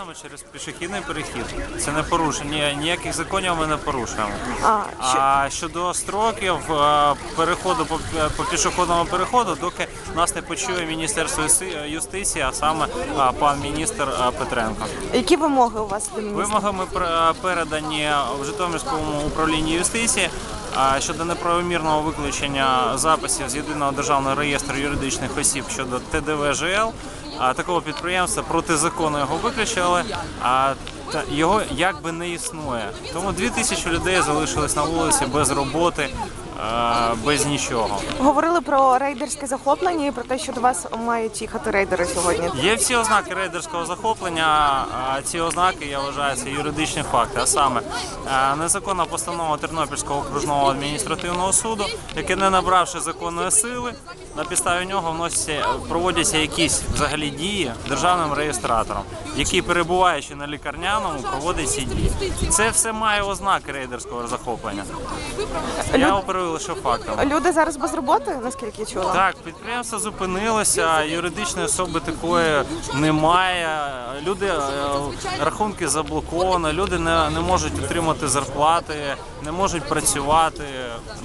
Саме через пішохідний перехід. Це не порушення. Ніяких законів ми не порушуємо. А, А щодо строків е, переходу по, по пішохідному переходу, доки нас не почує Міністерство юстиції, а саме е, пан міністр е, Петренко. які вимоги у вас до міністра? Вимогами пер- передані в Житомирському управлінні юстиції щодо неправомірного виключення записів з єдиного державного реєстру юридичних осіб щодо ТДВ ЖЛ. Такого підприємства проти закону його виключили. А його якби не існує. Тому дві тисячі людей залишились на вулиці без роботи, без нічого. Говорили про рейдерське захоплення і про те, що до вас мають їхати рейдери сьогодні. Є всі ознаки рейдерського захоплення. а Ці ознаки я вважаю це юридичні факти. А саме е, незаконна постанова Тернопільського окружного адміністративного суду, яке не набравши законної сили, на підставі нього вносяться проводяться якісь взагалі дії державним реєстратором, який перебуваючи на лікарняному, проводить ці дії. Це все має ознаки рейдерського захоплення. Я оперую лише фактами. Люди зараз без роботи, наскільки я чула? Так, підприємство зупинилося, юридичної особи такої немає. Люди е, рахунки заблоковано, люди не, не можуть отримати зарплати, не можуть працювати,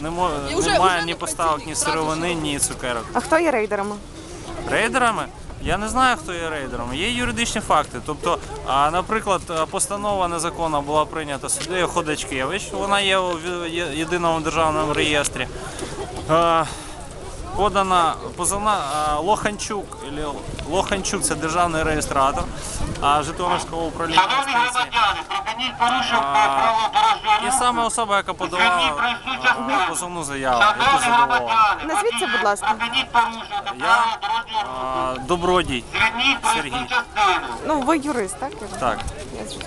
не мо, немає ні поставок, ні сировини, ні цукерок. А хто є рейдерами? Рейдерами? Я не знаю, хто є рейдером. Є юридичні факти. Тобто, наприклад, постанова незаконна була прийнята суддею Ходачкевич. Вона є у єдиному державному реєстрі. Подана позовна Лоханчук. Лоханчук це державний реєстратор а, Житомирського управління юстиції. Громадяни, порушив порушувати правила дорожнього І саме особа, яка подавала проїзну позовну заяву, яку задавала. Назвіться, будь ласка. Я дорожнього добродій. Сергій. частину. Ну, ви юрист, так? Так. Я зрозуміла.